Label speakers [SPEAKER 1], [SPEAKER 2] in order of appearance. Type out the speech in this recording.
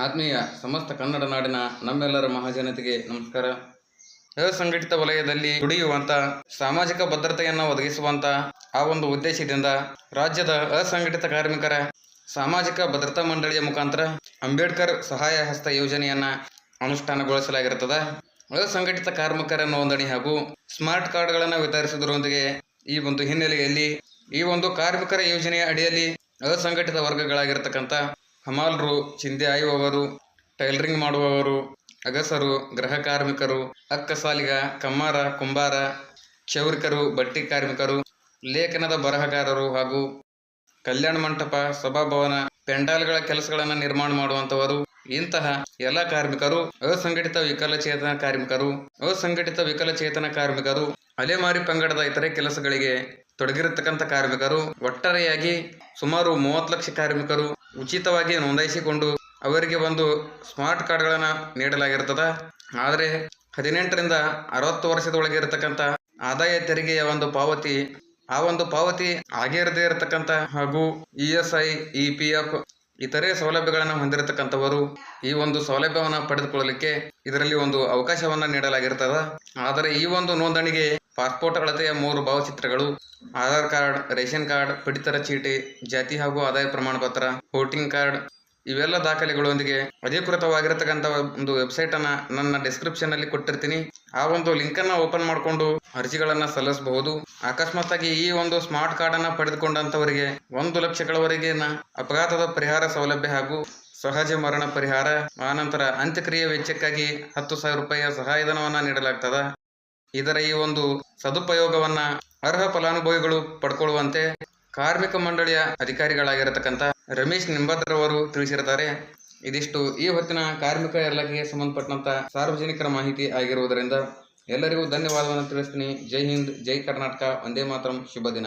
[SPEAKER 1] ಆತ್ಮೀಯ ಸಮಸ್ತ ಕನ್ನಡ ನಾಡಿನ ನಮ್ಮೆಲ್ಲರ ಮಹಾಜನತೆಗೆ ನಮಸ್ಕಾರ. ಅಸಂಘಟಿತ ವಲಯದಲ್ಲಿ ದುಡಿಯುವಂತ, ಸಾಮಾಜಿಕ ಭದ್ರತೆಯನ್ನು ಒದಗಿಸುವಂತ ಆ ಒಂದು ಉದ್ದೇಶದಿಂದ ರಾಜ್ಯದ ಅಸಂಘಟಿತ ಕಾರ್ಮಿಕರ ಸಾಮಾಜಿಕ ಭದ್ರತಾ ಮಂಡಳಿಯ ಮುಖಾಂತರ ಅಂಬೇಡ್ಕರ್ ಸಹಾಯ ಹಸ್ತ ಯೋಜನೆಯನ್ನ ಅನುಷ್ಠಾನಗೊಳಿಸಲಾಗಿರುತ್ತದೆ. ಅಸಂಘಟಿತ ಕಾರ್ಮಿಕರ ನೋಂದಣಿ ಹಾಗೂ ಸ್ಮಾರ್ಟ್ ಕಾರ್ಡ್ಗಳನ್ನು ವಿತರಿಸುವುದರೊಂದಿಗೆ ಈ ಒಂದು ಹಿನ್ನೆಲೆಯಲ್ಲಿ ಈ ಒಂದು ಕಾರ್ಮಿಕರ ಯೋಜನೆಯ ಅಡಿಯಲ್ಲಿ ಅಸಂಘಟಿತ ವರ್ಗಗಳಾಗಿರ್ತಕ್ಕಂಥ ಹಮಾಲರು ಚಿಂದೆ ಆಯುವವರು, ಟೈಲರಿಂಗ್ ಮಾಡುವವರು, ಅಗಸರು ಗೃಹ ಕಾರ್ಮಿಕರು ಅಕ್ಕಸಾಲಿಗ ಕಮ್ಮಾರ, ಕುಂಬಾರ, ಕ್ಷೌರಿಕರು, ಬಟ್ಟಿ ಕಾರ್ಮಿಕರು, ಲೇಖನದ ಬರಹಗಾರರು ಹಾಗೂ ಕಲ್ಯಾಣ ಮಂಟಪ, ಸಭಾಭವನ, ಪೆಂಡಾಲ್ಗಳ ಕೆಲಸಗಳನ್ನು ನಿರ್ಮಾಣ ಮಾಡುವಂತವರು ಇಂತಹ ಎಲ್ಲ ಕಾರ್ಮಿಕರು, ಅಸಂಘಟಿತ ವಿಕಲಚೇತನ ಕಾರ್ಮಿಕರು, ಅಸಂಘಟಿತ ವಿಕಲಚೇತನ ಕಾರ್ಮಿಕರು, ಅಲೆಮಾರಿ ಪಂಗಡದ ಇತರೆ ಕೆಲಸಗಳಿಗೆ ತೊಡಗಿರತಕ್ಕಂಥ ಕಾರ್ಮಿಕರು, ಒಟ್ಟಾರೆಯಾಗಿ ಸುಮಾರು ಮೂವತ್ತು ಲಕ್ಷ ಕಾರ್ಮಿಕರು ಉಚಿತವಾಗಿ ನೋಂದಾಯಿಸಿಕೊಂಡು ಅವರಿಗೆ ಒಂದು ಸ್ಮಾರ್ಟ್ ಕಾರ್ಡ್ಗಳನ್ನು ನೀಡಲಾಗಿರ್ತದ. ಆದರೆ ಹದಿನೆಂಟರಿಂದ ಅರವತ್ತು ವರ್ಷದೊಳಗೆ ಇರತಕ್ಕಂಥ ಆದಾಯ ತೆರಿಗೆಯ ಒಂದು ಪಾವತಿ, ಆ ಒಂದು ಪಾವತಿ ಆಗಿರದೇ ಇರತಕ್ಕಂಥ ಹಾಗೂ E S I, E P F ಇತರೆ ಸೌಲಭ್ಯಗಳನ್ನು ಹೊಂದಿರತಕ್ಕಂಥವರು ಈ ಒಂದು ಸೌಲಭ್ಯವನ್ನು ಪಡೆದುಕೊಳ್ಳಲಿಕ್ಕೆ ಇದರಲ್ಲಿ ಒಂದು ಅವಕಾಶವನ್ನು ನೀಡಲಾಗಿರ್ತದ. ಆದರೆ ಈ ಒಂದು ನೋಂದಣಿಗೆ ಪಾಸ್ಪೋರ್ಟ್ ಅಳತೆಯ ಮೂರು ಭಾವಚಿತ್ರಗಳು ಆಧಾರ್ ಕಾರ್ಡ್, ರೇಷನ್ ಕಾರ್ಡ್, ಪಡಿತರ ಚೀಟಿ, ಜಾತಿ ಹಾಗೂ ಆದಾಯ ಪ್ರಮಾಣ ಪತ್ರ ವೋಟಿಂಗ್ ಕಾರ್ಡ್ ಇವೆಲ್ಲ ದಾಖಲೆಗಳೊಂದಿಗೆ ಅಧಿಕೃತವಾಗಿರತಕ್ಕಂಥ ಒಂದು ವೆಬ್ಸೈಟ್ ಅನ್ನ ನನ್ನ ಡಿಸ್ಕ್ರಿಪ್ಷನ್ ಅಲ್ಲಿ ಕೊಟ್ಟಿರ್ತೀನಿ. ಆ ಒಂದು ಲಿಂಕ್ ಅನ್ನ ಓಪನ್ ಮಾಡಿಕೊಂಡು ಅರ್ಜಿಗಳನ್ನ ಸಲ್ಲಿಸಬಹುದು. ಅಕಸ್ಮಾತ್ ಆಗಿ ಈ ಒಂದು ಸ್ಮಾರ್ಟ್ ಕಾರ್ಡ್ ಅನ್ನ ಪಡೆದುಕೊಂಡಂತವರಿಗೆ ಒಂದು ಲಕ್ಷಗಳವರೆಗಿನ ಅಪಘಾತದ ಪರಿಹಾರ ಸೌಲಭ್ಯ ಹಾಗೂ ಸಹಜ ಮರಣ ಪರಿಹಾರ, ಆನಂತರ ಅಂತ್ಯಕ್ರಿಯೆ ವೆಚ್ಚಕ್ಕಾಗಿ ಹತ್ತು ಸಾವಿರ ರೂಪಾಯಿಯ ಸಹಾಯಧನವನ್ನ ನೀಡಲಾಗ್ತದ. ಇದರ ಈ ಒಂದು ಸದುಪಯೋಗವನ್ನ ಅರ್ಹ ಫಲಾನುಭವಿಗಳು ಪಡ್ಕೊಳ್ಳುವಂತೆ ಕಾರ್ಮಿಕ ಮಂಡಳಿಯ ಅಧಿಕಾರಿಗಳಾಗಿರತಕ್ಕಂಥ ರಮೇಶ್ ನಿಂಬತ್ರವರು ತಿಳಿಸಿರ್ತಾರೆ ಇದಿಷ್ಟು ಈ ಹೊತ್ತಿನ ಕಾರ್ಮಿಕ ಇಲಾಖೆಗೆ ಸಂಬಂಧಪಟ್ಟಂತ ಸಾರ್ವಜನಿಕರ ಮಾಹಿತಿ ಆಗಿರುವುದರಿಂದ ಎಲ್ಲರಿಗೂ ಧನ್ಯವಾದವನ್ನು ತಿಳಿಸ್ತೀನಿ. ಜೈ ಹಿಂದ್, ಜೈ ಕರ್ನಾಟಕ ಒಂದೇ ಮಾತರಂ. ಶುಭ ದಿನ.